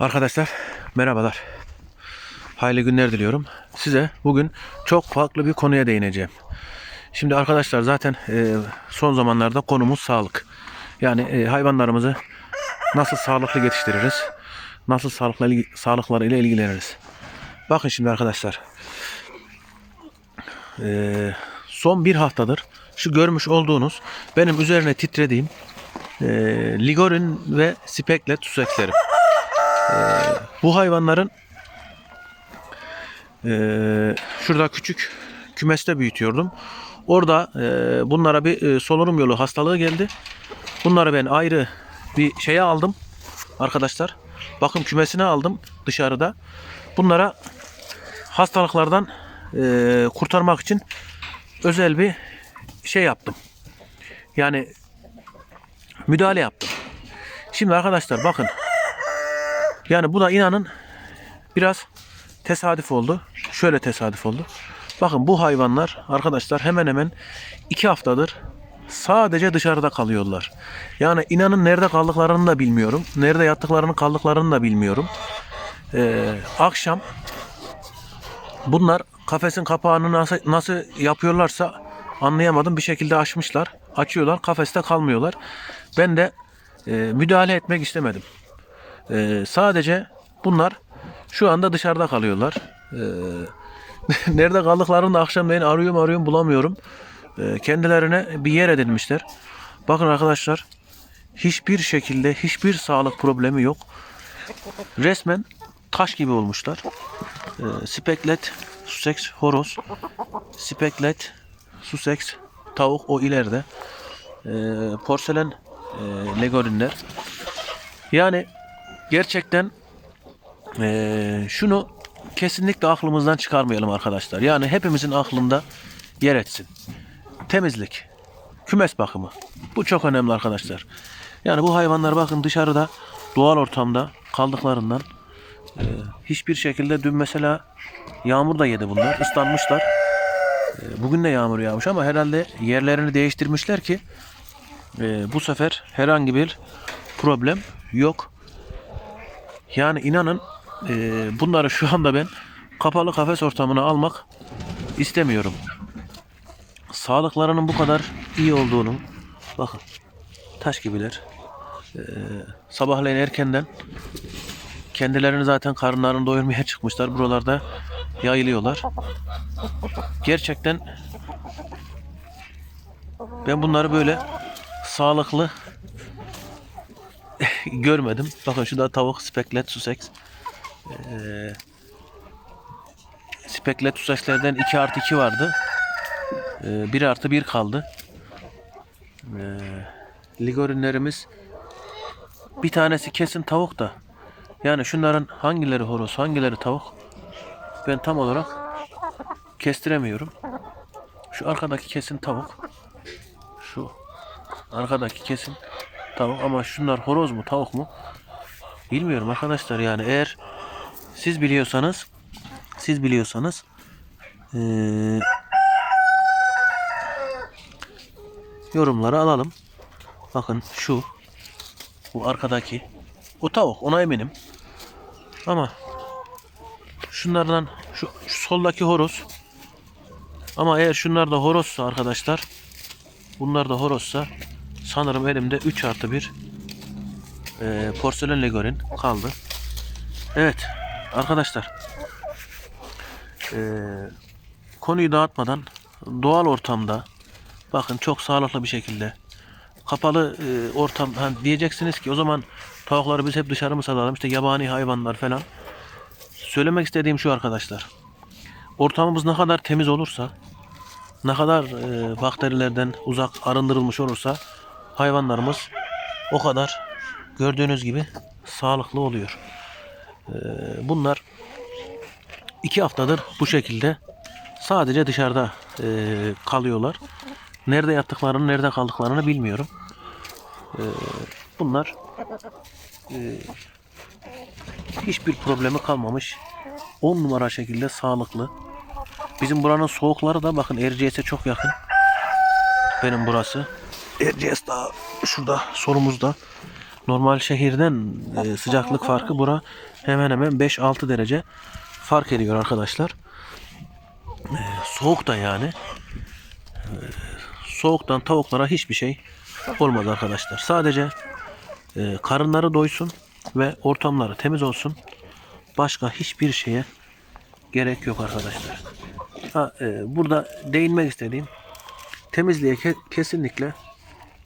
Arkadaşlar merhabalar. Hayırlı günler diliyorum. Size bugün çok farklı bir konuya değineceğim. Şimdi arkadaşlar zaten e, son zamanlarda konumuz sağlık. Yani e, hayvanlarımızı nasıl sağlıklı yetiştiririz? Nasıl sağlıkla sağlıkları ile ilgileniriz? Bakın şimdi arkadaşlar. E, son bir haftadır şu görmüş olduğunuz benim üzerine titrediğim ligorin ve speklet susekslerim. Bu hayvanların eee, şurada küçük kümeste büyütüyordum. Orada eee, bunlara bir eee, solunum yolu hastalığı geldi. Bunları ben ayrı bir şeye aldım arkadaşlar. Bakım kümesine aldım dışarıda. Bunlara hastalıklardan eee, kurtarmak için özel bir şey yaptım. Yani müdahale yaptım. Şimdi arkadaşlar bakın yani bu da inanın biraz tesadüf oldu. Şöyle tesadüf oldu. Bakın bu hayvanlar arkadaşlar hemen hemen iki haftadır sadece dışarıda kalıyorlar. Yani inanın nerede kaldıklarını da bilmiyorum. Nerede yattıklarını kaldıklarını da bilmiyorum. Ee, akşam bunlar kafesin kapağını nasıl, nasıl yapıyorlarsa anlayamadım. Bir şekilde açmışlar. Açıyorlar. Kafeste kalmıyorlar. Ben de e, müdahale etmek istemedim. Ee, sadece bunlar şu anda dışarıda kalıyorlar. Ee, nerede kaldıklarını da akşamleyin arıyorum arıyorum bulamıyorum. Ee, kendilerine bir yer edinmişler. Bakın arkadaşlar hiçbir şekilde hiçbir sağlık problemi yok. Resmen taş gibi olmuşlar. Ee, speklet, Sussex, horoz, speklet, Sussex, tavuk o ileride. Ee, porselen e, legorinler. Yani gerçekten eee, şunu kesinlikle aklımızdan çıkarmayalım arkadaşlar. Yani hepimizin aklında yer etsin. Temizlik, kümes bakımı. Bu çok önemli arkadaşlar. Yani bu hayvanlar bakın dışarıda doğal ortamda kaldıklarından eee, hiçbir şekilde dün mesela yağmur da yedi bunlar. ıslanmışlar. Eee, bugün de yağmur yağmış ama herhalde yerlerini değiştirmişler ki eee, bu sefer herhangi bir problem yok. Yani inanın e, bunları şu anda ben kapalı kafes ortamına almak istemiyorum. Sağlıklarının bu kadar iyi olduğunu bakın taş gibiler. E, sabahleyin erkenden kendilerini zaten karınlarını doyurmaya çıkmışlar. Buralarda yayılıyorlar. Gerçekten ben bunları böyle sağlıklı görmedim. Bakın şu da tavuk speklet sussex. Ee, speklet sussexlerden 2 artı 2 vardı. Ee, 1 artı 1 kaldı. Ee, ligorinlerimiz bir tanesi kesin tavuk da. Yani şunların hangileri horoz, hangileri tavuk ben tam olarak kestiremiyorum. Şu arkadaki kesin tavuk. Şu arkadaki kesin tavuk ama şunlar horoz mu tavuk mu? Bilmiyorum arkadaşlar yani eğer siz biliyorsanız siz biliyorsanız eee yorumları alalım. Bakın şu bu arkadaki o tavuk ona eminim. Ama şunlardan şu, şu soldaki horoz. Ama eğer şunlar da horozsa arkadaşlar bunlar da horozsa sanırım elimde 3 artı 1 e, porselen legorin kaldı. Evet arkadaşlar. E, konuyu dağıtmadan doğal ortamda bakın çok sağlıklı bir şekilde kapalı e, ortam hani diyeceksiniz ki o zaman tavukları biz hep dışarı mı salalım işte yabani hayvanlar falan. Söylemek istediğim şu arkadaşlar. Ortamımız ne kadar temiz olursa ne kadar e, bakterilerden uzak arındırılmış olursa hayvanlarımız o kadar gördüğünüz gibi sağlıklı oluyor. E, bunlar iki haftadır bu şekilde sadece dışarıda e, kalıyorlar. Nerede yattıklarını, nerede kaldıklarını bilmiyorum. E, bunlar e, hiçbir problemi kalmamış. 10 numara şekilde sağlıklı. Bizim buranın soğukları da bakın Erciyes'e çok yakın. Benim burası. Erciyes daha şurada solumuzda. normal şehirden e, sıcaklık farkı bura hemen hemen 5-6 derece fark ediyor arkadaşlar. E, soğuk da yani. E, soğuktan tavuklara hiçbir şey olmaz arkadaşlar. Sadece e, karınları doysun ve ortamları temiz olsun. Başka hiçbir şeye gerek yok arkadaşlar. Ha, e, burada değinmek istediğim temizliğe ke- kesinlikle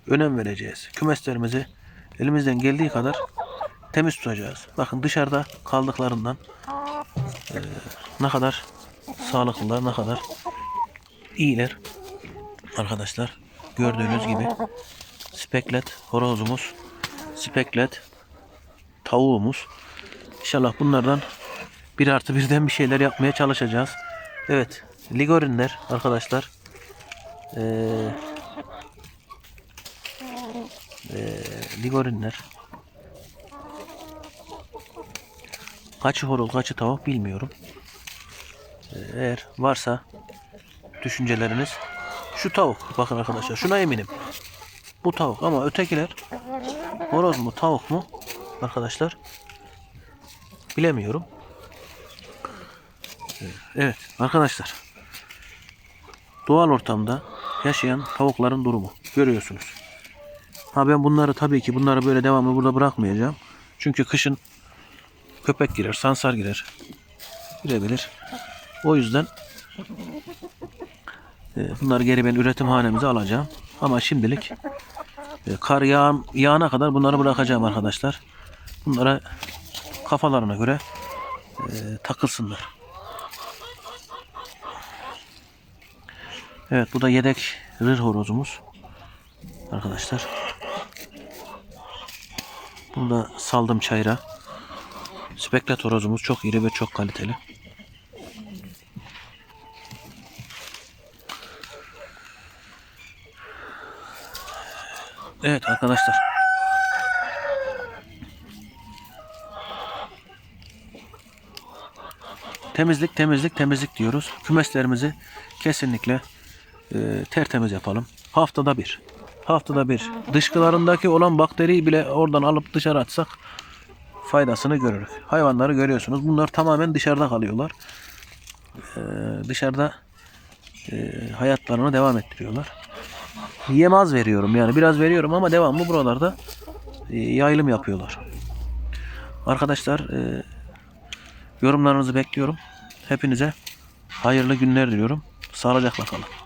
önem vereceğiz. Kümeslerimizi elimizden geldiği kadar temiz tutacağız. Bakın dışarıda kaldıklarından e, ne kadar sağlıklılar, ne kadar iyiler. Arkadaşlar gördüğünüz gibi speklet horozumuz, speklet tavuğumuz. İnşallah bunlardan bir artı birden bir şeyler yapmaya çalışacağız. Evet, ligorinler arkadaşlar. Ee, ee, ligorinler. Kaçı horoz, kaçı tavuk bilmiyorum. Ee, eğer varsa düşünceleriniz şu tavuk. Bakın arkadaşlar şuna eminim. Bu tavuk ama ötekiler horoz mu tavuk mu arkadaşlar bilemiyorum. Evet arkadaşlar. Doğal ortamda yaşayan tavukların durumu görüyorsunuz. Ha ben bunları tabii ki bunları böyle devamlı burada bırakmayacağım. Çünkü kışın köpek girer, sansar girer. Girebilir. O yüzden e, bunları geri ben üretim hanemize alacağım. Ama şimdilik e, kar yağ, yağana kadar bunları bırakacağım arkadaşlar. Bunlara kafalarına göre e, takılsınlar. Evet bu da yedek rır horozumuz. Arkadaşlar. Bunu da saldım çayıra. Speklet horozumuz çok iri ve çok kaliteli. Evet arkadaşlar. Temizlik, temizlik, temizlik diyoruz. Kümeslerimizi kesinlikle e, tertemiz yapalım. Haftada bir. Haftada bir. Dışkılarındaki olan bakteriyi bile oradan alıp dışarı atsak faydasını görürük. Hayvanları görüyorsunuz. Bunlar tamamen dışarıda kalıyorlar. E, dışarıda e, hayatlarını devam ettiriyorlar. Yem az veriyorum yani biraz veriyorum ama devamlı buralarda e, yayılım yapıyorlar. Arkadaşlar e, yorumlarınızı bekliyorum. Hepinize hayırlı günler diliyorum. Sağlıcakla kalın.